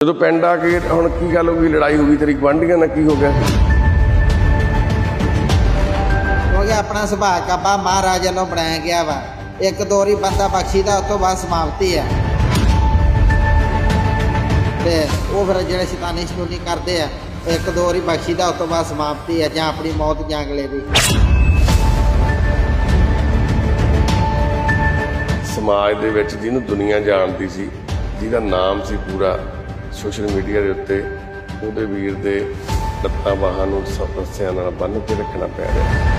ਜਦੋਂ ਪਿੰਡ ਆ ਕੇ ਹੁਣ ਕੀ ਗੱਲ ਹੋ ਗਈ? ਲੜਾਈ ਹੋ ਗਈ ਤੇਰੀ ਗਵਾਂਢੀਆਂ ਨਾਲ ਕੀ ਹੋ ਗਿਆ? ਕਿਉਂਕਿ ਆਪਣਾ ਸੁਭਾਅ ਕਾਬਾ ਮਹਾਰਾਜ ਵੱਲੋਂ ਬਣਾਇਆ ਗਿਆ ਵਾ। ਇੱਕ ਦੋਰੀ ਬੰਦਾ ਬਖਸ਼ੀ ਦਾ ਉਸ ਤੋਂ ਬਾਅਦ ਸਮਾਪਤੀ ਆ ਤੇ ਉਹ ਫਿਰ ਜਿਹੜੇ ਸ਼ੈਤਾਨੀ ਸ਼ਨੂਨੀ ਕਰਦੇ ਆ ਇੱਕ ਦੋਰੀ ਬਖਸ਼ੀ ਦਾ ਉਸ ਤੋਂ ਬਾਅਦ ਸਮਾਪਤੀ ਆ ਜਾਂ ਆਪਣੀ ਮੌਤ ਜਾਂ ਅਗਲੇ ਦੀ। ਸਮਾਜ ਦੇ ਵਿੱਚ ਜਿਹਨੂੰ ਦੁਨੀਆ ਜਾਣਦੀ ਸੀ ਜਿਹਦਾ ਨਾਮ ਸੀ ਪੂਰਾ ਸੋਸ਼ਲ ਮੀਡੀਆ ਦੇ ਉੱਤੇ ਉਹਦੇ ਵੀਰ ਦੇ ਲੱਤਾਂ ਬਾਹਾਂ ਨੂੰ ਸਮੱਸਿਆ ਨਾਲ ਬੰਨ੍ਹ ਕੇ ਰੱਖਣਾ ਪੈ ਰਿਹਾ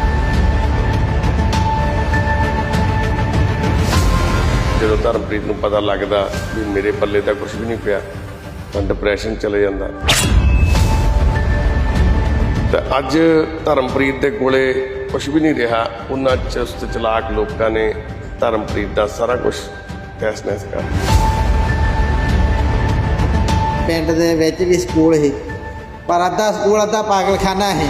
ਜਦੋਂ ਧਰਮਪ੍ਰੀਤ ਨੂੰ ਪਤਾ ਲੱਗਦਾ ਵੀ ਮੇਰੇ ਪੱਲੇ ਤਾਂ ਕੁਝ ਵੀ ਨਹੀਂ ਪਿਆ, ਤਾਂ ਡਿਪਰੈਸ਼ਨ ਚਲੇ ਜਾਂਦਾ ਤਾਂ ਅੱਜ ਧਰਮਪ੍ਰੀਤ ਦੇ ਕੋਲੇ ਕੁਝ ਵੀ ਨਹੀਂ ਰਿਹਾ, ਉਹਨਾਂ ਚੁਸਤ ਚਲਾਕ ਲੋਕਾਂ ਨੇ ਧਰਮਪ੍ਰੀਤ ਦਾ ਸਾਰਾ ਕੁਝ ਤਹਿਸ ਨਹਿਸ ਕਰ ਦਿੱਤਾ। ਪਿੰਡ ਦੇ ਵਿੱਚ ਵੀ ਸਕੂਲ ਸੀ। ਪਰ ਅੱਧਾ ਸਕੂਲ ਅੱਧਾ ਪਾਗਲਖਾਨਾ ਸੀ।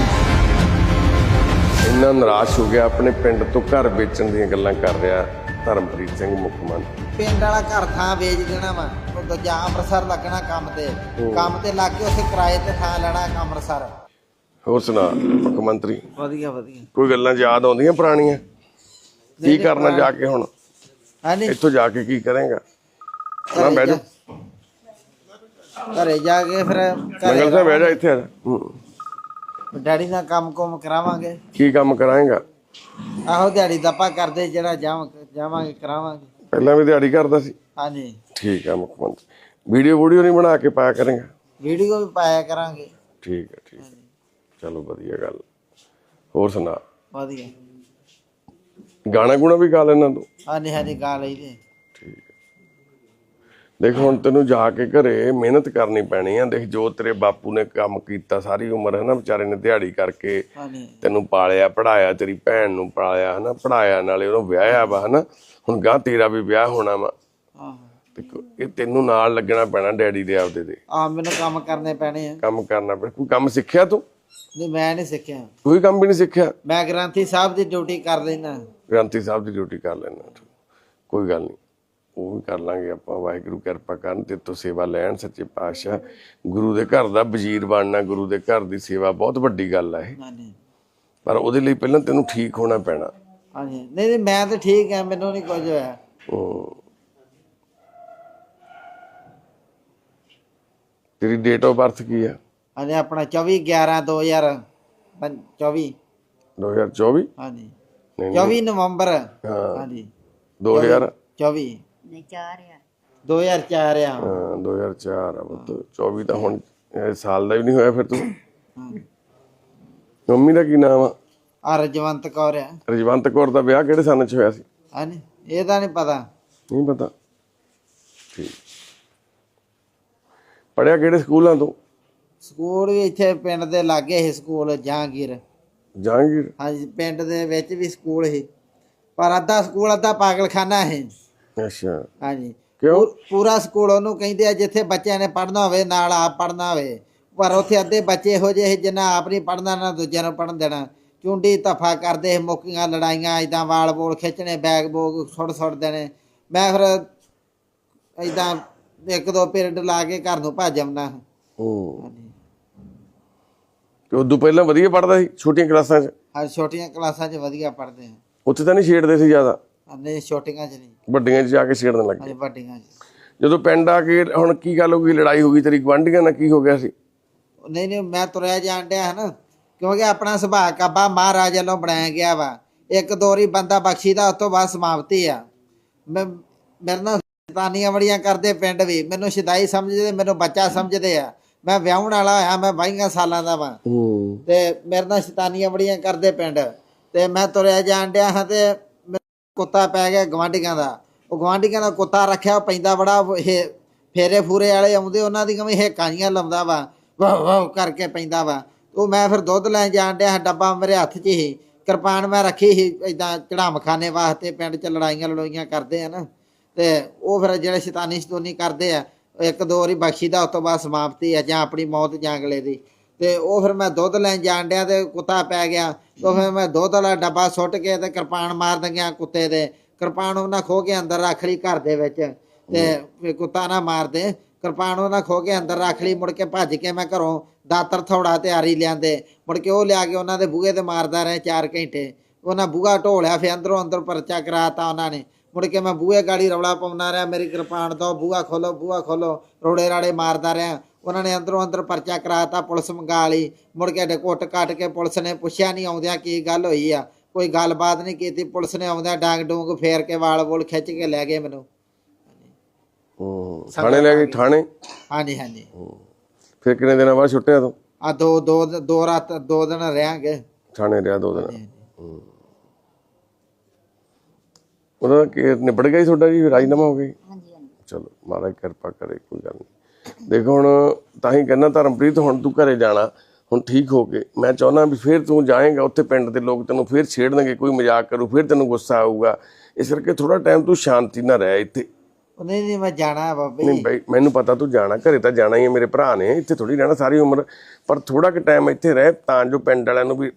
ਇੰਨਾ ਨਿਰਾਸ਼ ਹੋ ਗਿਆ ਆਪਣੇ ਪਿੰਡ ਤੋਂ ਘਰ ਵੇਚਣ ਦੀਆਂ ਗੱਲਾਂ ਕਰ ਰਿਹਾ ਧਰਮਪ੍ਰੀਤ ਸਿੰਘ ਮੁੱਖ ਮੰਤਰੀ। ਪਿੰਡ ਵਾਲਾ ਘਰ ਥਾਂ ਵੇਚ ਦੇਣਾ ਵਾ ਉਹ ਦੂਜਾ ਅੰਮ੍ਰਿਤਸਰ ਲੱਗਣਾ ਕੰਮ ਤੇ। ਕੰਮ ਤੇ ਲੱਗ ਕੇ ਉੱਥੇ ਕਿਰਾਏ ਤੇ ਥਾਂ ਲੈਣਾ ਅੰਮ੍ਰਿਤਸਰ। ਹੋਰ ਸੁਣਾ ਮੁੱਖ ਮੰਤਰੀ? ਵਧੀਆ ਵਧੀਆ। ਕੋਈ ਗੱਲਾਂ ਯਾਦ ਆਉਂਦੀਆਂ ਪੁਰਾਣੀਆਂ? ਕੀ ਕਰਨਾ ਜਾ ਕੇ ਹੁਣ? ਹਾਂਜੀ ਇੱਥੋਂ ਜਾ ਕੇ ਕੀ ਕਰੇਗਾ? ਨਾ ਜਾ। ਘਰੇ ਜਾ ਕੇ ਫਿਰ ਮੰਗਲ ਘਰੇ ਸਾਹਿਬ ਬਹਿ ਜਾ ਇੱਥੇ ਆ ਜਾ। ਹੂੰ। ਡੈਡੀ ਨਾਲ ਕੰਮ ਕੁਮ ਕਰਾਵਾਂਗੇ। ਕੀ ਕੰਮ ਕਰਾਏਗਾ? ਆਹੋ ਦਿਹਾੜੀ ਦੱਪਾ ਕਰਦੇ ਜਿਹੜਾ ਜਾਵਾਂ ਜਾਵਾਂਗੇ ਕਰਾਵਾਂਗੇ। ਪਹਿਲਾਂ ਵੀ ਦਿਹਾੜੀ ਕਰਦਾ ਸੀ? ਹਾਂਜੀ। ਠੀਕ ਆ ਮੁੱਖ ਮੰਤਰੀ ਵੀਡੀਓ ਵੀਡੀਓ ਨਹੀਂ ਬਣਾ ਕੇ ਪਾਇਆ ਕਰੇਗਾ? ਵੀਡੀਓ ਵੀ ਪਾਇਆ ਕਰਾਂਗੇ। ਠੀਕ ਹੈ ਠੀਕ ਹੈ ਚਲੋ ਵਧੀਆ ਗੱਲ। ਹੋਰ ਸੁਣਾ? ਵਧੀਆ। ਗਾਣਾ ਗੁਣਾ ਵੀ ਗਾ ਲੈਣਾ ਤੂੰ? ਹਾਂਜੀ ਹਾਂਜੀ ਗਾ ਲਈ ਦੇ ਠੀਕ ਹੈ ਦੇਖ ਹੁਣ ਤੈਨੂੰ ਜਾ ਕੇ ਘਰੇ ਮਿਹਨਤ ਕਰਨੀ ਪੈਣੀ ਆ। ਦੇਖ ਜੋ ਤੇਰੇ ਬਾਪੂ ਨੇ ਕੰਮ ਕੀਤਾ ਸਾਰੀ ਉਮਰ ਹੈ ਨਾ ਵਿਚਾਰੇ ਨੇ ਦਿਹਾੜੀ ਕਰਕੇ ਤੈਨੂੰ ਪਾਲਿਆ ਪੜਾਇਆ ਤੇਰੀ ਭੈਣ ਨੂੰ ਪਾਲਿਆ ਹਨਾ ਪੜਾਇਆ ਨਾਲੇ ਉਹਨੂੰ ਵਿਆਹਿਆ ਵਾ ਹਨਾ। ਹੁਣ ਗਾਂ ਤੇਰਾ ਵੀ ਵਿਆਹ ਹੋਣਾ ਵਾ। ਤੇ ਇਹ ਤੈਨੂੰ ਨਾਲ ਲੱਗਣਾ ਪੈਣਾ ਡੈਡੀ ਦੇ ਆਪਦੇ ਦੇ ਆ ਮੈਨੂੰ ਕੰਮ ਕਰਨੇ ਪੈਣੇ ਆ। ਕੰਮ ਕਰਨਾ ਪੈਣਾ ਕੋਈ ਕੰਮ ਸਿੱਖਿਆ ਤੂੰ? ਨਹੀਂ ਮੈਂ ਨਹੀਂ ਸਿੱਖਿਆ। ਕੋਈ ਕੰਮ ਵੀ ਨਹੀਂ ਸਿੱਖਿਆ? ਮੈਂ ਗ੍ਰੰਥੀ ਸਾਹਿਬ ਦੀ ਡਿਊਟੀ ਕਰ ਲੈਣਾ ਗ੍ਰੰਥੀ ਸਾਹਿਬ ਦੀ ਡਿਊਟੀ ਕਰ ਲੈਣਾ ਕੋਈ ਗੱਲ ਨਹੀਂ। ਉਹ ਵੀ ਕਰ ਲਾਂਗੇ ਆਪਾਂ ਵਾਹਿਗੁਰੂ ਕਿਰਪਾ ਕਰਨ ਤੇ ਤੋਂ ਸੇਵਾ ਲੈਣ ਸੱਚੇ ਪਾਤਸ਼ਾਹ। ਗੁਰੂ ਦੇ ਘਰ ਦਾ ਵਜ਼ੀਰ ਬਣਨਾ ਗੁਰੂ ਦੇ ਘਰ ਦੀ ਸੇਵਾ ਬਹੁਤ ਵੱਡੀ ਗੱਲ ਹੈ ਹਾਂਜੀ। ਪਰ ਉਹਦੇ ਲਈ ਪਹਿਲਾਂ ਤੈਨੂੰ ਠੀਕ ਹੋਣਾ ਪੈਣਾ। ਹਾਂਜੀ। ਨਹੀਂ ਨਹੀਂ ਮੈਂ ਤਾਂ ਠੀਕ ਆ ਮੈਨੂੰ ਨਹੀਂ ਕੁਝ ਹੋਇਆ। ਤੇਰੀ ਡੇਟ ਆਫ ਬਰਥ ਕੀ ਹੈ ਹਾਂਜੀ ਆਪਣਾ 24 11 2024 2024 ਹਾਂਜੀ। ਨਹੀਂ 24 ਨਵੰਬਰ। ਹਾਂ। ਹਾਂਜੀ। 2000 24 ਨਹੀਂ ਚਾਰ ਆ। 2004 ਆ। ਹਾਂ 2004 ਆ ਪੁੱਤ। 24 ਤਾਂ ਹੁਣ ਇਹ ਸਾਲ ਦਾ ਵੀ ਨਹੀਂ ਹੋਇਆ ਫਿਰ ਤੂੰ। ਮੰਮੀ ਦਾ ਕੀ ਨਾਮ ਆ? ਆ ਰਜਵੰਤ ਕੌਰ ਆ। ਰਜਵੰਤ ਕੌਰ ਦਾ ਵਿਆਹ ਕਿਹੜੇ ਸਾਲ ਚ ਹੋਇਆ ਸੀ? ਹਾਂਜੀ ਇਹਦਾ ਨਹੀਂ ਪਤਾ। ਨਹੀਂ ਪਤਾ। ਠੀਕ। ਪੜਿਆ ਕਿਹੜੇ ਸਕੂਲਾਂ ਤੋਂ? ਸਕੂਲ ਵੀ ਇੱਥੇ ਪਿੰਡ ਦੇ ਲਾਗੇ ਸੀ ਸਕੂਲ ਜਹਾਂਗੀਰ। ਜਹਾਂਗੀਰ? ਹਾਂਜੀ ਪਿੰਡ ਦੇ ਵਿੱਚ ਵੀ ਸਕੂਲ ਸੀ। ਪਰ ਅੱਧਾ ਸਕੂਲ ਅੱਧਾ ਪਾਗਲਖਾਨਾ ਹੈ ਅੱਛਾ। ਹਾਂਜੀ। ਕਿਉਂ? ਪੂ- ਪੂਰਾ ਸਕੂਲ ਉਹਨੂੰ ਕਹਿੰਦੇ ਆ ਜਿੱਥੇ ਬੱਚਿਆਂ ਨੇ ਪੜ੍ਹਨਾ ਹੋਵੇ ਨਾਲ ਆਪ ਪੜ੍ਹਨਾ ਹੋਵੇ। ਪਰ ਉੱਥੇ ਅੱਧੇ ਬੱਚੇ ਇਹੋ ਜਿਹੇ ਸੀ ਜਿਨ੍ਹਾਂ ਆਪ ਨਹੀਂ ਪੜ੍ਹਨਾ ਨਾ ਦੂਜਿਆਂ ਨੂੰ ਪੜ੍ਹਨ ਦੇਣਾ। ਚੁੰਡੀ ਧਫਾ ਕਰਦੇ ਸੀ, ਮੁੱਕੀਆਂ ਲੜਾਈਆਂ ਇਦਾਂ ਵਾਲ ਬੋਲ ਖਿੱਚਣੇ ਬੈਗ ਬੋਗ ਸੁੱਟ ਸੁੱਟ ਦੇਣੇ। ਮੈਂ ਫਿਰ ਇਦਾਂ ਇੱਕ ਦੋ ਪੀਰੀਅਡ ਲਾ ਕੇ ਘਰ ਨੂੰ ਭੱਜ ਆਉਣਾ ਹੂੰ। ਤੇ ਉਦੋਂ ਪਹਿਲਾਂ ਵਧੀਆ ਪੜਦਾ ਸੀ ਛੋਟੀਆਂ ਕਲਾਸਾਂ 'ਚ? ਹਰ ਛੋਟੀਆਂ ਕਲਾਸਾਂ 'ਚ ਵਧੀਆ ਪੜ੍ਹਦੇ ਆ ਉੱਥੇ ਤਾਂ ਨਹੀਂ ਛੇੜਦੇ ਸੀ ਜ਼ਿਆਦਾ। ਨਹੀਂ ਛੋਟੀਆਂ 'ਚ ਨਹੀਂ। ਵੱਡੀਆਂ 'ਚ ਜਾ ਕੇ ਛੇੜਨ ਲੱਗੇ ਹਾਂਜੀ ਵੱਡੀਆਂ 'ਚ। ਜਦੋਂ ਪਿੰਡ ਆ ਕੇ ਹੁਣ ਕੀ ਗੱਲ ਹੋ ਗਈ? ਲੜਾਈ ਹੋ ਗਈ ਤੇਰੀ ਗਵਾਂਢੀਆਂ ਨਾਲ ਕੀ ਹੋ ਗਿਆ ਸੀ? ਨਹੀਂ ਨਹੀਂ ਮੈਂ ਤੁਰਿਆ ਜਾਣ ਡਿਆ ਹੈ ਨਾ ਕਿਉਂਕਿ ਆਪਣਾ ਸੁਭਾਅ ਕਾਬਾ ਮਹਾਰਾਜ ਵੱਲੋਂ ਬਣਾਇਆ ਗਿਆ ਵਾ। ਇੱਕ ਦੋਰੀ ਬੰਦਾ ਬਖਸ਼ੀ ਦਾ ਉਸ ਤੋਂ ਬਾਅਦ ਸਮਾਪਤੀ ਆ। ਮੈਂ ਮੇਰੇ ਨਾਲ ਸ਼ੈਤਾਨੀਆਂ ਬੜੀਆਂ ਕਰਦੇ ਪਿੰਡ ਵੀ। ਮੈਨੂੰ ਸ਼ਿਦਾਈ ਸਮਝਦੇ ਮੈਨੂੰ ਬੱਚਾ ਸਮਝਦੇ ਆ। ਮੈਂ ਵਿਆਹਣ ਵਾਲਾ ਹੋਇਆ ਮੈਂ 22 ਸਾਲਾਂ ਦਾ ਵਾਂ। ਹੂੰ। ਤੇ ਮੇਰੇ ਨਾਲ ਸ਼ੈਤਾਨੀਆਂ ਬੜੀਆਂ ਕਰਦੇ ਪਿੰਡ। ਤੇ ਮੈਂ ਤੁਰਿਆ ਜਾਣ ਡਿਆ ਹਾਂ ਤੇ ਕੁੱਤਾ ਪੈ ਗਿਆ ਗਵਾਂਢੀਆਂ ਦਾ। ਉਹ ਗਵਾਂਢੀਆਂ ਦਾ ਕੁੱਤਾ ਰੱਖਿਆ, ਉਹ ਪੈਂਦਾ ਬੜਾ ਇਹ ਫੇਰੇ ਫੂਰੇ ਵਾਲੇ ਆਉਂਦੇ, ਉਹਨਾਂ ਦੀਆਂ ਵੀ ਹੇਕਾਈਆਂ ਲਾਉਂਦਾ ਵਾ। ਵਾਹ ਵਾਹ, ਕਰਕੇ ਪੈਂਦਾ ਵਾ। ਉਹ ਮੈਂ ਫਿਰ ਦੁੱਧ ਲੈਣ ਜਾਣ ਡਿਆ, ਡੱਬਾ ਮੇਰੇ ਹੱਥ 'ਚ ਹੀ ਕਿਰਪਾਨ ਮੈਂ ਰੱਖੀ ਸੀ ਇਦਾਂ ਚੜਾਮ ਖਾਨੇ ਵਾਸਤੇ ਪਿੰਡ 'ਚ ਲੜਾਈਆਂ ਲੜੋਈਆਂ ਕਰਦੇ ਆ ਨਾ। ਤੇ ਉਹ ਫਿਰ ਜਿਹੜੇ ਸ਼ੈਤਾਨੀ ਸ਼ਤੂਨੀ ਕਰਦੇ ਆ ਇੱਕ ਦੋ ਵਾਰੀ ਬਖਸ਼ੀ ਦਾ ਉਸ ਤੋਂ ਬਾਅਦ ਸਮਾਪਤੀ ਆ ਜਾਂ ਆਪਣੀ ਮੌਤ ਜਾਂ ਅਗਲੇ ਦੀ। ਤੇ ਉਹ ਫਿਰ ਮੈਂ ਦੁੱਧ ਲੈਣ ਜਾਣ ਡਿਆ ਤੇ ਕੁੱਤਾ ਪੈ ਗਿਆ। ਤੇ ਫਿਰ ਮੈਂ ਦੁੱਧ ਵਾਲਾ ਡੱਬਾ ਸੁੱਟ ਕੇ ਤੇ ਕਿਰਪਾਨ ਮਾਰ ਦੰਗਿਆ ਕੁੱਤੇ ਦੇ। ਕਿਰਪਾਨ ਉਹਨਾਂ ਖੋ ਕੇ ਅੰਦਰ ਰੱਖ ਲਈ ਘਰ ਦੇ ਵਿੱਚ ਤੇ ਕੁੱਤਾ ਨਾ ਮਾਰਦੇ ਕਿਰਪਾਨ ਉਹਨਾਂ ਖੋ ਕੇ ਅੰਦਰ ਰੱਖ ਲਈ, ਮੁੜ ਕੇ ਭੱਜ ਕੇ ਮੈਂ ਘਰੋਂ ਦਾਤਰ ਥੋੜਾ ਤਿਆਰੀ ਲਿਆਂਦੇ। ਮੁੜ ਕੇ ਉਹ ਲਿਆ ਕੇ ਉਹਨਾਂ ਦੇ ਬੂਹੇ ਤੇ ਮਾਰਦਾ ਰਿਹਾ 4 ਘੰਟੇ। ਉਹਨਾਂ ਬੂਹਾ ਢੋਲਿਆ ਫਿਰ ਅੰਦਰੋਂ ਅੰਦਰ ਪਰਚਾ ਕਰਾਤਾ ਉਹਨਾਂ ਨੇ। ਮੁੜ ਕੇ ਮੈਂ ਬੂਹੇ ਗਾੜੀ ਰੌਲਾ ਪਾਉਂਦਾ ਰਿਹਾ, ਮੇਰੀ ਕਿਰਪਾਨ ਤੋਂ ਬੂਹਾ ਖੋਲੋ ਬੂਹਾ ਖੋਲੋ, ਰੋੜੇ ਰਾੜੇ ਮਾਰਦਾ ਰਿਹਾ। ਉਹਨਾਂ ਨੇ ਅੰਦਰੋਂ ਅੰਦਰ ਪਰਚਾ ਕਰਾਤਾ ਪੁਲਿਸ ਮੰਗਾ ਲਈ। ਮੁੜ ਕੇ ਡੇ ਘੁੱਟ ਕੱਟ ਕੇ ਪੁਲਿਸ ਨੇ ਪੁੱਛਿਆ ਨਹੀਂ ਆਉਂਦਿਆਂ ਕੀ ਗੱਲ ਹੋਈ ਆ। ਕੋਈ ਗੱਲਬਾਤ ਨਹੀਂ ਕੀਤੀ ਪੁਲਿਸ ਨੇ ਆਉਂਦਿਆਂ ਡਾਂਗ ਡੂੰਗ ਫੇਰ ਕੇ ਵਾਲ ਵੋਲ ਖਿੱਚ ਕੇ ਲੈ ਗਏ ਮੈਨੂੰ। ਹੂੰ ਥਾਣੇ ਲੈ ਗਏ? ਥਾਣੇ? ਹਾਂਜੀ ਹਾਂਜੀ। ਫਿਰ ਕਿੰਨੇ ਦਿਨਾਂ ਬਾਅਦ ਛੁੱਟਿਆ ਤੂੰ? ਆ ਦੋ ਦੋ ਦੋ ਰਾਤ ਦੋ ਦਿਨ ਰਹਾਂਗੇ। ਥਾਣੇ ਰਿਹਾ ਦੋ ਦਿਨ। ਉਹਦਾ ਕਿ ਨਿਬੜ ਗਿਆ ਤੁਹਾਡਾ ਜੀ? ਰਾਜਨਾਮਾ ਹੋ ਗਈ ਹਾਂਜੀ ਹਾਂਜੀ। ਚਲੋ ਮਹਾਰਾਜ ਕਿਰਪਾ ਕਰੇ ਕੋਈ ਗੱਲ ਨਹੀਂ ਦੇਖੋ ਹੁਣ ਤਾਂ ਹੀ ਕਹਿੰਦਾ ਧਰਮਪ੍ਰੀਤ ਹੁਣ ਤੂੰ ਘਰੇ ਜਾਣਾ ਹੁਣ ਠੀਕ ਹੋ ਕੇ। ਮੈਂ ਚਾਹੁੰਦਾ ਵੀ ਫਿਰ ਤੂੰ ਜਾਏਗਾ ਉੱਥੇ ਪਿੰਡ ਦੇ ਲੋਕ ਤੈਨੂੰ ਫਿਰ ਛੇੜਨਗੇ ਕੋਈ ਮਜ਼ਾਕ ਕਰੂ ਫਿਰ ਤੈਨੂੰ ਗੁੱਸਾ ਆਊਗਾ। ਇਸ ਕਰਕੇ ਥੋੜਾ ਟਾਈਮ ਤੂੰ ਸ਼ਾਂਤੀ ਨਾਲ ਰਹਿ ਇੱਥੇ। ਨਹੀਂ ਨਹੀਂ ਮੈਂ ਜਾਣਾ ਬਾਬੇ। ਨਹੀਂ ਬਈ ਮੈਨੂੰ ਪਤਾ ਤੂੰ ਜਾਣਾ ਘਰੇ ਤਾਂ ਜਾਣਾ ਹੀ ਹੈ ਮੇਰੇ ਭਰਾ ਨੇ ਇੱਥੇ ਥੋੜੀ ਰਹਿਣਾ ਸਾਰੀ ਉਮਰ। ਪਰ ਥੋੜਾ ਕਿ ਟਾਈਮ ਇੱਥੇ ਰਹਿ ਤਾਂ ਜੋ ਪਿੰਡ ਵਾਲਿਆਂ ਨੂੰ ਵੀ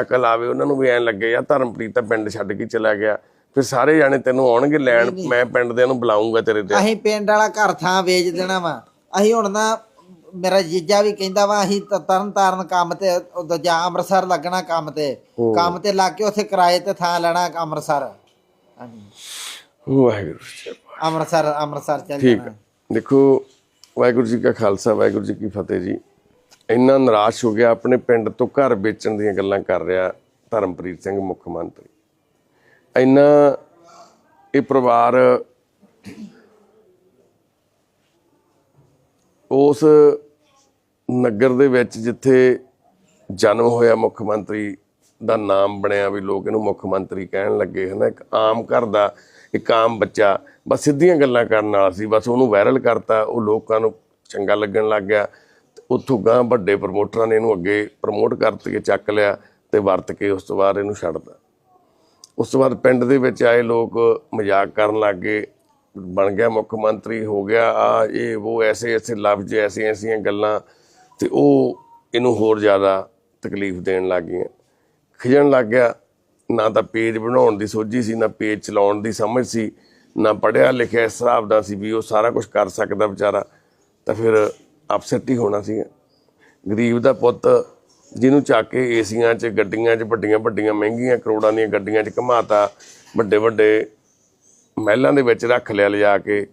ਅਕਲ ਆਵੇ ਉਹਨਾਂ ਨੂੰ ਵੀ ਐਂ ਲੱਗੇ ਯਾਰ ਧਰਮਪ੍ਰੀਤ ਤਾਂ ਪਿੰਡ ਛੱਡ ਕੇ ਚਲਾ ਗਿਆ। ਫਿਰ ਸਾਰੇ ਜਾਣੇ ਤੈਨੂੰ ਆਉਣਗੇ ਲੈਣ ਮੈਂ ਪਿੰਡ ਦੇ ਨੂੰ ਬੁਲਾਉਂਗਾ ਤੇਰੇ ਤੇ। ਅਸੀਂ ਪਿੰਡ ਵਾਲਾ ਘਰ ਥਾਂ ਵੇਚ ਦੇਣਾ ਵਾ। ਅਸੀਂ ਹੁਣ ਨਾ ਮੇਰਾ ਜੀਜਾ ਵੀ ਕਹਿੰਦਾ ਵਾ ਅਸੀਂ ਤਾਂ ਤਰਨ ਤਾਰਨ ਕੰਮ ਤੇ ਦੂਜਾ ਅੰਮ੍ਰਿਤਸਰ ਲੱਗਣਾ ਕੰਮ ਤੇ। ਕੰਮ ਤੇ ਲੱਗ ਕੇ ਉੱਥੇ ਕਿਰਾਏ ਤੇ ਥਾਂ ਲੈਣਾ ਅੰਮ੍ਰਿਤਸਰ। ਹਾਂਜੀ। ਵਾਹਿਗੁਰੂ ਜੀ ਅੰਮ੍ਰਿਤਸਰ ਅੰਮ੍ਰਿਤਸਰ ਚੱਲ ਠੀਕ ਜਾਣਾ। ਹੈ। ਦੇਖੋ ਵਾਹਿਗੁਰੂ ਜੀ ਕਾ ਖਾਲਸਾ ਵਾਹਿਗੁਰੂ ਜੀ ਕੀ ਫਤਿਹ ਜੀ। ਇੰਨਾ ਨਿਰਾਸ਼ ਹੋ ਗਿਆ ਆਪਣੇ ਪਿੰਡ ਤੋਂ ਘਰ ਵੇਚਣ ਦੀਆਂ ਗੱਲਾਂ ਕਰ ਰਿਹਾ ਧਰਮਪ੍ਰੀਤ ਸਿੰਘ ਮੁੱਖ ਮੰਤਰੀ। ਇੰਨਾ ਇਹ ਪਰਿਵਾਰ ਉਸ ਨਗਰ ਦੇ ਵਿੱਚ ਜਿੱਥੇ ਜਨਮ ਹੋਇਆ ਮੁੱਖ ਮੰਤਰੀ ਦਾ ਨਾਮ ਬਣਿਆ ਵੀ ਲੋਕ ਇਹਨੂੰ ਮੁੱਖ ਮੰਤਰੀ ਕਹਿਣ ਲੱਗੇ ਹਨਾ, ਇੱਕ ਆਮ ਘਰ ਦਾ, ਇੱਕ ਆਮ ਬੱਚਾ, ਬਸ ਸਿੱਧੀਆਂ ਗੱਲਾਂ ਕਰਨ ਵਾਲਾ ਸੀ, ਬਸ ਉਹਨੂੰ ਵਾਇਰਲ ਕਰਤਾ, ਉਹ ਲੋਕਾਂ ਨੂੰ ਚੰਗਾ ਲੱਗਣ ਲੱਗ ਗਿਆ, ਤੇ ਉੱਥੋਂ ਗਾਂ ਵੱਡੇ ਪ੍ਰਮੋਟਰਾਂ ਨੇ ਇਹਨੂੰ ਅੱਗੇ ਪ੍ਰਮੋਟ ਕਰਤ, ਚੱਕ ਲਿਆ ਤੇ ਵਰਤ ਕੇ ਉਸ ਤੋਂ ਬਾਅਦ ਇਹਨੂੰ ਛੱਡਤਾ। ਉਸ ਤੋਂ ਬਾਅਦ ਪਿੰਡ ਦੇ ਵਿੱਚ ਆਏ ਲੋਕ ਮਜ਼ਾਕ ਕਰਨ ਲੱਗ ਗਏ। ਬਣ ਗਿਆ ਮੁੱਖ ਮੰਤਰੀ, ਹੋ ਗਿਆ ਆ, ਇਹ ਉਹ ਐਸੇ ਐਸੇ, ਲਫ਼ਜ਼ ਐਸੀ ਐਸੀਆਂ ਗੱਲਾਂ ਤੇ ਉਹ ਇਹਨੂੰ ਹੋਰ ਜ਼ਿਆਦਾ ਤਕਲੀਫ ਦੇਣ ਲੱਗ ਗਈਆਂ। ਖਿਜਣ ਲੱਗ ਗਿਆ, ਨਾ ਤਾਂ ਪੇਜ ਬਣਾਉਣ ਦੀ ਸੋਝੀ ਸੀ, ਨਾ ਪੇਜ ਚਲਾਉਣ ਦੀ ਸਮਝ ਸੀ, ਨਾ ਪੜਿਆ ਲਿਖਿਆ ਇਸ ਹਿਸਾਬ ਦਾ ਸੀ ਵੀ ਉਹ ਸਾਰਾ ਕੁਝ ਕਰ ਸਕਦਾ ਵਿਚਾਰਾ, ਤਾਂ ਫਿਰ ਅਪਸੈਟ ਹੀ ਹੋਣਾ ਸੀ ਗਰੀਬ ਦਾ ਪੁੱਤ ਜਿਹਨੂੰ ਚੱਕ ਕੇ ਏਸੀਆਂ 'ਚ, ਗੱਡੀਆਂ 'ਚ, ਵੱਡੀਆਂ ਵੱਡੀਆਂ, ਮਹਿੰਗੀਆਂ ਕਰੋੜਾਂ ਦੀਆਂ ਗੱਡੀਆਂ 'ਚ ਘਮਾਤਾ, ਵੱਡੇ ਵੱਡੇ ਮਹਿਲਾਂ ਦੇ ਵਿੱਚ ਰੱਖ ਲਿਆ ਲਿਜਾ ਕੇ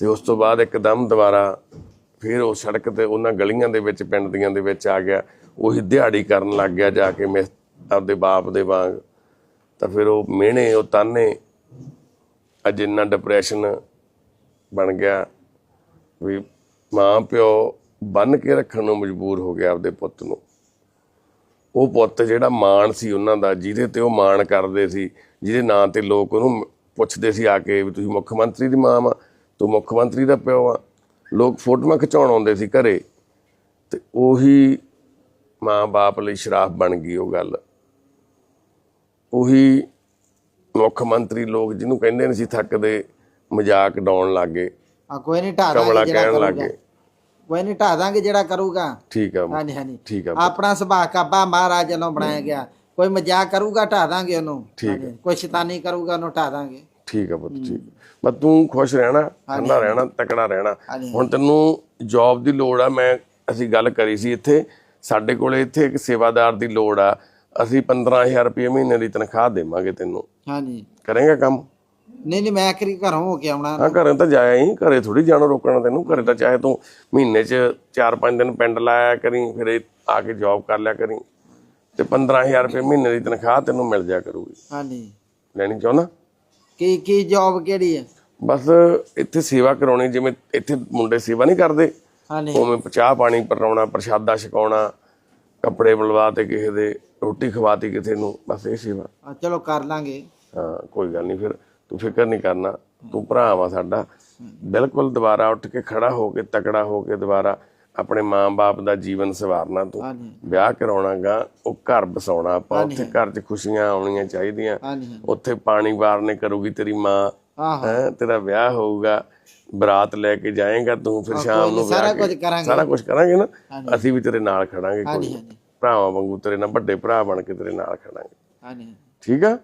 ਤੇ ਉਸ ਤੋਂ ਬਾਅਦ ਇੱਕਦਮ ਦੁਬਾਰਾ ਫਿਰ ਉਹ ਸੜਕ ਤੇ ਉਹਨਾਂ ਗਲੀਆਂ ਦੇ ਵਿੱਚ, ਪਿੰਡ ਦੀਆਂ ਦੇ ਵਿੱਚ ਆ ਗਿਆ। ਉਹੀ ਦਿਹਾੜੀ ਕਰਨ ਲੱਗ ਗਿਆ ਜਾ ਕੇ ਮਿਸ ਆਪਦੇ ਬਾਪ ਦੇ ਵਾਂਗ। ਤਾਂ ਫਿਰ ਉਹ ਮਿਹਣੇ, ਉਹ ਤਾਨੇ ਅੱਜ ਇੰਨਾ ਡਿਪਰੈਸ਼ਨ ਬਣ ਗਿਆ ਵੀ ਮਾਂ ਪਿਓ ਬੰਨ ਕੇ ਰੱਖਣ ਨੂੰ ਮਜਬੂਰ ਹੋ ਗਿਆ ਆਪਦੇ ਪੁੱਤ ਨੂੰ। ਉਹ ਪੁੱਤ ਜਿਹੜਾ ਮਾਣ ਸੀ ਉਹਨਾਂ ਦਾ ਜਿਹਦੇ ਤੇ ਉਹ ਮਾਣ ਕਰਦੇ ਸੀ ਜਿਹਦੇ ਨਾਂ ਤੇ ਲੋਕ ਉਹਨੂੰ ਪੁੱਛਦੇ ਸੀ ਆ ਕੇ ਵੀ ਤੁਸੀਂ ਮੁੱਖ ਮੰਤਰੀ ਦੀ ਮਾਂ ਵਾ ਤੂੰ ਮੁੱਖ ਮੰਤਰੀ ਦਾ ਪਿਓ ਆ ਲੋਕ ਫੋਟੋਆਂ ਖਿਚਾਉਣ ਆਉਂਦੇ ਸੀ ਘਰੇ ਤੇ ਉਹੀ ਮਾਂ ਬਾਪ ਲਈ ਸ਼ਰਾਪ ਬਣ ਗਈ ਉਹ ਗੱਲ। ਉਹੀ ਮੁੱਖ ਮੰਤਰੀ ਲੋਕ ਜਿਹਨੂੰ ਕਹਿੰਦੇ ਨਹੀਂ ਸੀ ਥੱਕਦੇ ਮਜ਼ਾਕ ਡਾਉਣ ਲੱਗੇ ਆ ਕੋਈ ਨਹੀਂ ਢਾ ਕਮਲਾ ਦਾਂਗੇ ਜਿਹੜਾ ਕਹਿਣ ਲੱਗ ਕੋਈ ਨਹੀਂ ਢਾ ਦਾਂਗੇ ਜਿਹੜਾ ਕਰੂਗਾ। ਠੀਕ ਆ ਹਾਂਜੀ ਹਾਂਜੀ। ਠੀਕ ਆ ਆਪਣਾ ਸੁਭਾਅ ਕਾਬਾ ਮਹਾਰਾਜ ਵੱਲੋਂ ਬਣਾਇਆ ਗਿਆ। ਕੋਈ ਮਜ਼ਾਕ ਕਰੂਗਾ ਢਾ ਦਾਂਗੇ ਉਹਨੂੰ। ਠੀਕ ਕੋਈ ਸ਼ੈਤਾਨੀ ਕਰੂਗਾ ਉਹਨੂੰ ਢਾ ਦਾਂਗੇ। ਠੀਕ ਆ ਪੁੱਤ ਠੀਕ ਬਸ ਤੂੰ ਖੁਸ਼ ਰਹਿਣਾ ਠੰਡਾ ਰਹਿਣਾ ਤਕੜਾ ਰਹਿਣਾ। ਹੁਣ ਤੈਨੂੰ ਜੌਬ ਦੀ ਲੋੜ ਆ ਮੈਂ ਅਸੀਂ ਗੱਲ ਕਰੀ ਸੀ ਇੱਥੇ ਸਾਡੇ ਕੋਲੇ ਇੱਥੇ ਇੱਕ ਸੇਵਾਦਾਰ ਦੀ ਲੋੜ ਆ। ਅਸੀਂ 15000 ਰੁਪਏ ਮਹੀਨੇ ਦੀ ਤਨਖਾਹ ਦੇਵਾਂਗੇ ਤੈਨੂੰ। ਹਾਂਜੀ। ਕਰੇਗਾ ਕੰਮ? ਨਹੀਂ ਨਹੀਂ ਮੈਂ ਕਰੀ ਘਰੋਂ ਹੋ ਕੇ ਆਉਣਾ। ਹਾਂ ਘਰੇ ਤਾਂ ਜਾਇਆ ਹੀ ਘਰੇ ਥੋੜੀ ਜਾਣਾ ਰੋਕਣਾ ਤੈਨੂੰ ਘਰੇ ਤਾਂ ਚਾਹੇ ਤੂੰ ਮਹੀਨੇ 'ਚ 4-5 ਦਿਨ ਪਿੰਡ ਲਾਇਆ ਕਰੀ ਫਿਰ ਇਹ ਆ ਕੇ ਜੌਬ ਕਰ ਲਿਆ ਕਰੀ। ਤੇ 15000 ਰੁਪਏ ਮਹੀਨੇ ਦੀ ਤਨਖਾਹ ਤੈਨੂੰ ਮਿਲ ਜਾ ਕਰੂਗੀ। ਹਾਂਜੀ। ਲੈਣੀ ਚਾਹੁੰਦਾ? ਕੀ ਕੀ ਜੌਬ ਕਿਹੜੀ ਹੈ ਬਸ ਇੱਥੇ ਸੇਵਾ ਕਰਾਉਣੀ ਜਿਵੇਂ ਇੱਥੇ ਮੁੰਡੇ ਸੇਵਾ ਨਹੀਂ ਕਰਦੇ। ਹਾਂਜੀ। ਉਵੇਂ ਚਾਹ ਪਾਣੀ ਪਰਾਉਣਾ ਪ੍ਰਸ਼ਾਦਾ ਛਕਾਉਣਾ ਕੱਪੜੇ ਬਲਵਾ ਤੇ ਕਿਸੇ ਦੇ ਰੋਟੀ ਖਵਾਤੀ ਕਿਸੇ ਨੂੰ ਬਸ ਇਹ ਸੇਵਾ। ਆ, ਚਲੋ ਕਰ ਲਾਂਗੇ। ਹਾਂ ਕੋਈ ਗੱਲ ਨਹੀਂ ਫਿਰ ਤੂੰ ਫਿਕਰ ਨਹੀਂ ਕਰਨਾ ਤੂੰ ਭਰਾ ਵਾ ਸਾਡਾ। ਬਿਲਕੁਲ ਦੁਬਾਰਾ ਉੱਠ ਕੇ ਖੜਾ ਹੋ ਕੇ ਤਕੜਾ ਹੋ ਕੇ ਦੁਬਾਰਾ ਆਪਣੇ ਮਾਂ-ਬਾਪ ਦਾ ਜੀਵਨ ਸਵਾਰਨਾ ਤੂੰ। ਵਿਆਹ ਕਰਾਉਣਾਗਾ ਉਹ ਘਰ ਬਸਾਉਣਾ ਆਪਾਂ। ਉੱਥੇ ਘਰ 'ਚ ਖੁਸ਼ੀਆਂ ਆਉਣੀਆਂ ਚਾਹੀਦੀਆਂ। ਉੱਥੇ ਪਾਣੀ ਵਾਰਨੇ ਕਰੂਗੀ ਤੇਰੀ ਮਾਂ। ਹੈ ਤੇਰਾ ਵਿਆਹ ਹੋਊਗਾ ਬਰਾਤ ਲੈ ਕੇ ਜਾਏਗਾ ਤੂੰ ਫਿਰ ਸ਼ਾਮ ਨੂੰ ਸਾਰਾ ਕੁਝ ਕਰਾਂਗੇ। ਸਾਰਾ ਕੁਝ ਕਰਾਂਗੇ ਨਾ। ਅਸੀਂ ਵੀ ਤੇਰੇ ਨਾਲ ਖੜਾਂਗੇ ਕੋਈ ਭਰਾਵਾਂ ਵਾਂਗੂ ਤੇਰੇ ਨਾਲ ਵੱਡੇ ਭਰਾ ਬਣ ਕੇ ਤੇਰੇ ਨਾਲ ਖੜਾਂਗੇ। ਹਾਂਜੀ। ਠੀਕ ਆ?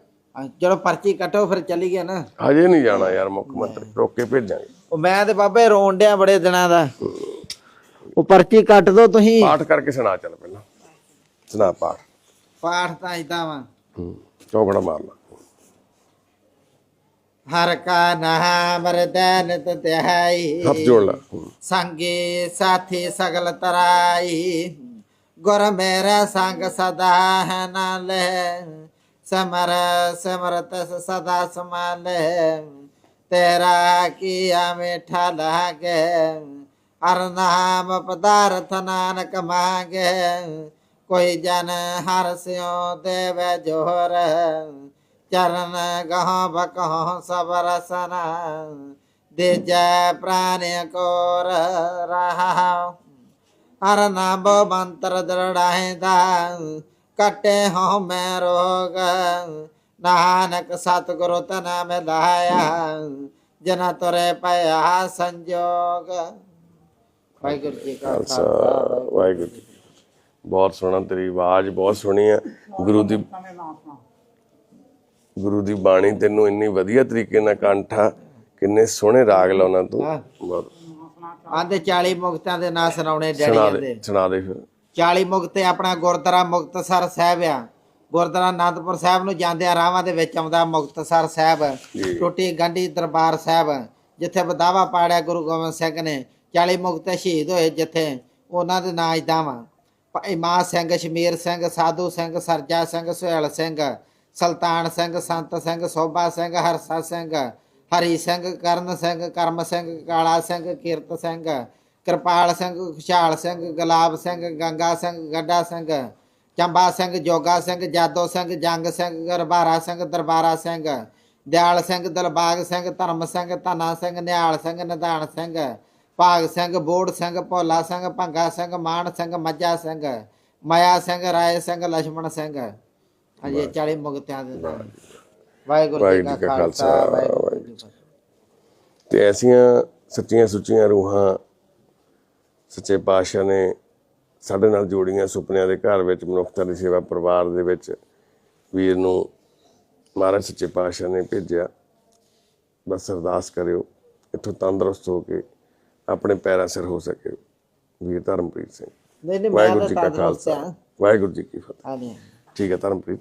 ਚਲੋ ਪਰਚੀ ਕੱਟੋ ਫਿਰ ਚੱਲੀ ਗਿਆ ਨਾ। ਹਜੇ ਨਹੀਂ ਜਾਣਾ ਯਾਰ ਮੁੱਖ ਮੰਤਰੀ ਰੋਕ ਕੇ ਭੇਜਾਂਗੇ। ਉਹ ਮੈਂ ਤੇ ਬਾਬੇ ਰੋਣ ਡਿਆ ਬੜੇ ਦਿਨਾਂ ਦਾ। ਉਹ ਪਰਚੀ ਕੱਟ ਦੋ ਤੁਸੀਂ। ਪਾਠ ਕਰਕੇ ਸੁਣਾ ਚੱਲ ਪਹਿਲਾਂ। ਸੁਣਾ ਪਾਠ। ਪਾਠ ਤਾਂ ਇਦਾਂ ਵਾ। ਚੌਕੜਾ ਮਾਰ ਲਾ। ਹਰ ਕਾ ਨਾਮ ਰਦਨ ਤਤਹਾਈ ਹੱਥ ਜੋੜ ਲਾ। ਸੰਗੇ ਸਾਥੀ ਸਗਲ ਤਰਾਈ। ਗੁਰ ਮੇਰਾ ਸੰਗ ਸਦਾ ਹੈ ਨਾਲੇ ਸਮਰ ਸਮਰਤ ਸਦਾ ਸਮਾਲੇ ਤੇਰਾ ਕੀਆ ਮਿਠਾ ਲਾਗੇ। ਹਰ ਨਾਮ ਪਦਾਰਥ ਨਾਨਕ ਮਾਗੇ। ਕੋਈ ਜਨ ਹਰ ਸਿਓ ਦੇਵੇ ਜੋਹਰ। ਚਰਨ ਗਹ ਬਕਹ ਸਭ ਰਸਨਾ। ਦੇ ਜੈ ਪ੍ਰਾਨ ਕੋਰ ਰਹਾ ਹਰ ਨਾਮ ਬੰਤਰ ਦਰੜਾਇਦਾ। ਕਟੇ ਹੋ ਮੈਂ ਰੋਗ। ਨਾਨਕ ਸਤਿਗੁਰੂ ਤਨ ਮਿਲਾਇਆ ਜਨਾ ਤੁਰੇ ਪਿਆ ਸੰਜੋਗ। ਵਾਹਿਗੁਰੂ ਜੀ ਕਾ ਖਾਲਸਾ ਵਾਹਿਗੁਰੂ ਜੀ। ਬਹੁਤ ਸੋਹਣਾ ਤੇਰੀ ਆਵਾਜ਼ ਬਹੁਤ ਸੋਹਣੀ ਆ। ਗੁਰੂ ਦੀ ਗੁਰੂ ਦੀ ਬਾਣੀ ਤੈਨੂੰ ਇੰਨੀ ਵਧੀਆ ਤਰੀਕੇ ਨਾਲ ਕੰਠਾ ਕਿੰਨੇ ਸੋਹਣੇ ਰਾਗ ਲਾਉਣਾ ਤੂੰ। ਬਹੁਤ ਆਂਦੇ 40 ਮੁਕਤਾਂ ਦੇ ਨਾਂ ਸੁਣਾਉਣੇ ਡੈਡੀ ਸੁਣਾ ਦੇ ਦੇ। ਸੁਣਾ ਦੇ ਫਿਰ। 40 ਮੁਕਤੇ ਆਪਣਾ ਗੁਰਦੁਆਰਾ ਮੁਕਤਸਰ ਸਾਹਿਬ ਆ। ਗੁਰਦੁਆਰਾ ਅਨੰਦਪੁਰ ਸਾਹਿਬ ਨੂੰ ਜਾਂਦੇ ਰਾਵਾਂ ਦੇ ਵਿੱਚ ਆਉਂਦਾ ਮੁਕਤਸਰ ਸਾਹਿਬ। ਟੁੱਟੀ ਗੰਢੀ ਦਰਬਾਰ ਸਾਹਿਬ ਜਿੱਥੇ ਬਦਾਵਾ ਪਾੜਿਆ ਗੁਰੂ ਗੋਬਿੰਦ ਸਿੰਘ ਨੇ 40 ਮੁਕਤੇ ਸ਼ਹੀਦ ਹੋਏ ਜਿੱਥੇ ਉਹਨਾਂ ਦੇ ਨਾਂ ਇਦਾਂ ਵਾ। ਭਾਈ ਮਾਂ ਸਿੰਘ ਸ਼ਮੀਰ ਸਿੰਘ ਸਾਧੂ ਸਿੰਘ ਸਰਜਾ ਸਿੰਘ ਸੁਹੇਲ ਸਿੰਘ ਸੁਲਤਾਨ ਸਿੰਘ ਸੰਤ ਸਿੰਘ ਸੋਭਾ ਸਿੰਘ ਹਰਸਾ ਸਿੰਘ ਹਰੀ ਸਿੰਘ ਕਰਨ ਸਿੰਘ ਕਰਮ ਸਿੰਘ ਕਾਲਾ ਸਿੰਘ ਕੀਰਤ ਸਿੰਘ ਕਿਰਪਾਲ ਸਿੰਘ ਖੁਸ਼ਾਲ ਸਿੰਘ ਗੁਲਾਬ ਸਿੰਘ ਗੰਗਾ ਸਿੰਘ ਗੱਡਾ ਸਿੰਘ ਚੰਬਾ ਸਿੰਘ ਜੋਗਾ ਸਿੰਘ ਜਾਦੋ ਸਿੰਘ ਜੰਗ ਸਿੰਘ ਗਰਬਾਰਾ ਸਿੰਘ ਦਰਬਾਰਾ ਸਿੰਘ ਦਿਆਲ ਸਿੰਘ ਦਲਬਾਗ ਸਿੰਘ ਧਰਮ ਸਿੰਘ ਧਨਾ ਸਿੰਘ ਨਿਹਾਲ ਸਿੰਘ ਨਿਧਾਨ ਸਿੰਘ ਭਾਗ ਸਿੰਘ ਬੋੜ ਸਿੰਘ ਭੋਲਾ ਸਿੰਘ ਭੰਗਾ ਸਿੰਘ ਮਾਨ ਸਿੰਘ ਮੱਜਾ ਸਿੰਘ ਮਾਇਆ ਸਿੰਘ ਰਾਏ ਸਿੰਘ ਲਛਮਣ ਸਿੰਘ। ਅਜੇ ਚਾਲੀ ਮੁਕਤਿਆਂ ਦੇ ਨਾਮ ਵਾਹਿਗੁਰੂ ਜੀ ਕਾ ਖਾਲਸਾ ਵਾਹਿਗੁਰੂ ਜੀ ਤੇ ਐਸੀਆਂ ਸੱਚੀਆਂ ਸੁੱਚੀਆਂ ਰੂਹਾਂ ਸੱਚੇ ਪਾਤਸ਼ਾਹ ਨੇ ਸਾਡੇ ਨਾਲ ਜੋੜੀਆਂ ਸੁਪਨਿਆਂ ਦੇ ਘਰ ਵਿੱਚ ਮਨੁੱਖਤਾ ਦੀ ਸੇਵਾ ਪਰਿਵਾਰ ਦੇ ਵਿੱਚ ਵੀਰ ਨੂੰ ਮਹਾਰਾਜ ਸੱਚੇ ਪਾਤਸ਼ਾਹ ਨੇ ਭੇਜਿਆ। ਬਸ ਅਰਦਾਸ ਕਰਿਓ ਇੱਥੋਂ ਤੰਦਰੁਸਤ ਹੋ ਕੇ ਆਪਣੇ ਪੈਰਾਂ ਸਿਰ ਹੋ ਸਕੇ ਵੀਰ ਧਰਮਪ੍ਰੀਤ ਸਿੰਘ। ਨਹੀਂ ਨਹੀਂ ਮੈਂ ਵਾਹਿਗੁਰੂ ਤਾਂ ਜੀ ਕਾ ਖਾਲਸਾ। ਵਾਹਿਗੁਰੂ ਜੀ ਕੀ ਫਤਿਹ। ਠੀਕ ਹੈ ਧਰਮਪ੍ਰੀਤ।